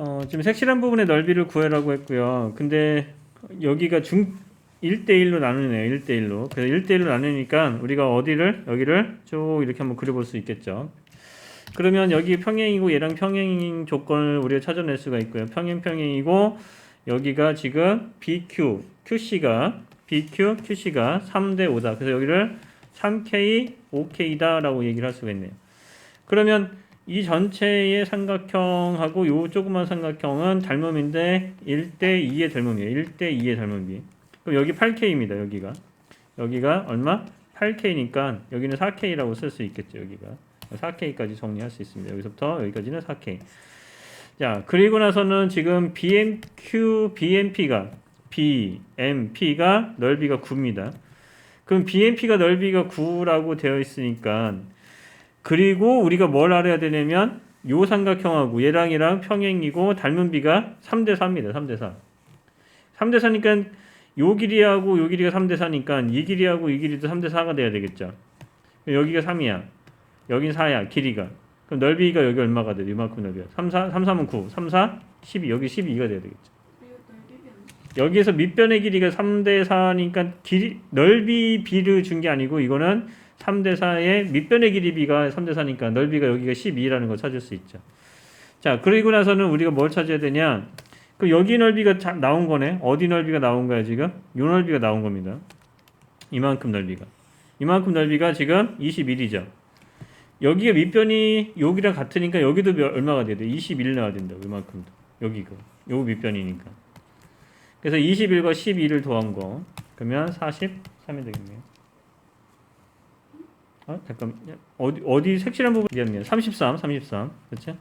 어, 지금 색칠한 부분의 넓이를 구해라고 했고요. 근데 여기가 중 1대1로 나누네요. 1대1로. 그래서 1대1로 나누니까 우리가 어디를 여기를 쭉 이렇게 한번 그려볼 수 있겠죠. 그러면 여기 평행이고 얘랑 평행 조건을 우리가 찾아낼 수가 있고요. 평행 평행이고 여기가 지금 BQ, QC가 BQ, QC가 3대 5다. 그래서 여기를 3K, 5K다라고 얘기를 할 수가 있네요. 그러면 이 전체의 삼각형하고 요 조그만 삼각형은 닮음인데 1대 2의 닮음이에요. 1대 2의 닮음이. 그럼 여기 8K입니다. 여기가. 여기가 얼마? 8K니까 여기는 4K라고 쓸 수 있겠죠. 여기가. 4K까지 정리할 수 있습니다. 여기서부터 여기까지는 4K. 자, 그리고 나서는 지금 BMQ, BMP가 BMP가 넓이가 9입니다. 그럼 BMP가 넓이가 9라고 되어 있으니까 그리고 우리가 뭘 알아야 되냐면 요 삼각형하고 얘랑 얘랑 평행이고 닮은 비가 3대 4입니다. 3대 4. 3대 4니까 요 길이하고 요 길이가 3대 4니까 이 길이하고 이 길이도 3대 4가 돼야 되겠죠. 여기가 3이야. 여긴 4야. 길이가. 그럼 넓이가 여기 얼마가 돼? 이만큼 넓이야. 3 4 3 3은 9. 3 4 12. 여기 12가 돼야 되겠죠. 여기에서 밑변의 길이가 3대 4니까 길이 넓이 비를 준 게 아니고 이거는 3대 4의 밑변의 길이 비가 3대 4니까 넓이가 여기가 12라는 걸 찾을 수 있죠. 자, 그리고 나서는 우리가 뭘 찾아야 되냐? 그 여기 넓이가 자- 나온 거네. 어디 넓이가 나온 거야, 지금? 요 넓이가 나온 겁니다. 이만큼 넓이가. 이만큼 넓이가 지금 21이죠. 여기가 밑변이 여기랑 같으니까 여기도 몇- 얼마가 돼야 돼? 21 나와야 된다. 이만큼도. 여기가. 요 밑변이니까. 그래서 21과 12를 더한 거 그러면 43이 되겠네요. 아 잠깐 어디 어디 색칠한 부분 미안해요. 33, 33 그렇죠?